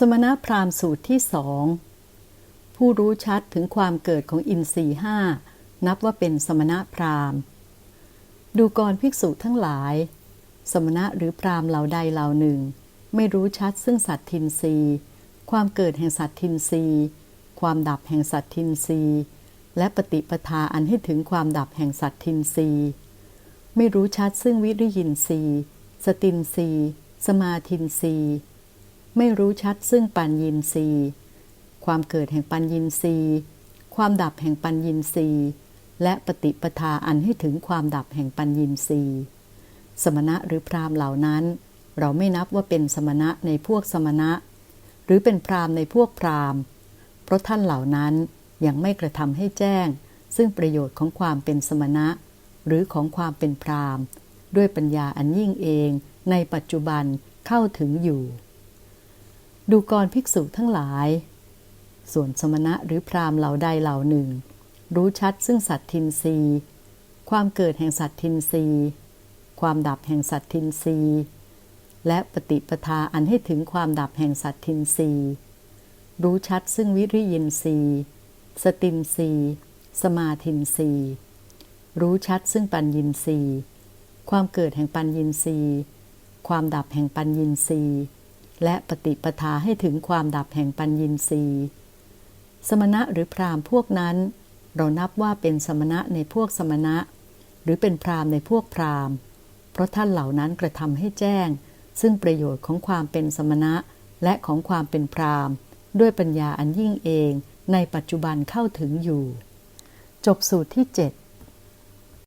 สมณพราหมณ์สูตรที่สองผู้รู้ชัดถึงความเกิดของอินทรีห้านับว่าเป็นสมณพราหมณ์ ดูกรภิกษุทั้งหลาย สมณะหรือพราหมณ์เหล่าใดเหล่าหนึ่ง ไม่รู้ชัดซึ่งสัตทินรีความเกิดแห่งสัตทินรีความดับแห่งสัตทินรีและปฏิปทาอันให้ถึงความดับแห่งสัตทินรีไม่รู้ชัดซึ่งวิริยินรีสตินรีสมาทินรี ไม่รู้ชัดซึ่งปัญญินรีความเกิดแห่งปัญญินรีความดับแห่งปัญญินรีและปฏิปทาอันให้ถึงความดับแห่งปัญญินรีสมณะหรือพราหมณ์เหล่านั้น เราไม่นับว่าเป็นสมณะในพวกสมณะ หรือเป็นพราหมณ์ในพวกพราหมณ์ เพราะท่านเหล่านั้นยังไม่กระทำให้แจ้ง ซึ่งประโยชน์ของความเป็นสมณะ หรือของความเป็นพราหมณ์ ด้วยปัญญาอันยิ่งเองในปัจจุบันเข้าถึงอยู่ ดูกรภิกษุทั้งหลาย ส่วนสมณะหรือพราหมณ์เหล่าใดเหล่าหนึ่ง รู้ชัดซึ่งสัตทินรีความเกิดแห่งสัตทินรีความดับแห่งสัตทินรีและปฏิปทาอันให้ถึงความดับแห่งสัตทินรีรู้ชัดซึ่งวิริยินรีสตินรีสมาทินรีรู้ชัดซึ่งปัญญินรีความเกิดแห่งปัญญินรีความดับแห่งปัญญินรี และปฏิปทาให้ถึงความดับแห่งปัญญินรีสมณะหรือพราหมณ์พวกนั้น เรานับว่าเป็นสมณะในพวกสมณะ หรือเป็นพราหมณ์ในพวกพราหมณ์ เพราะท่านเหล่านั้นกระทำให้แจ้ง ซึ่งประโยชน์ของความเป็นสมณะและของความเป็นพราหมณ์ ด้วยปัญญาอันยิ่งเองในปัจจุบันเข้าถึงอยู่ จบสูตรที่ 7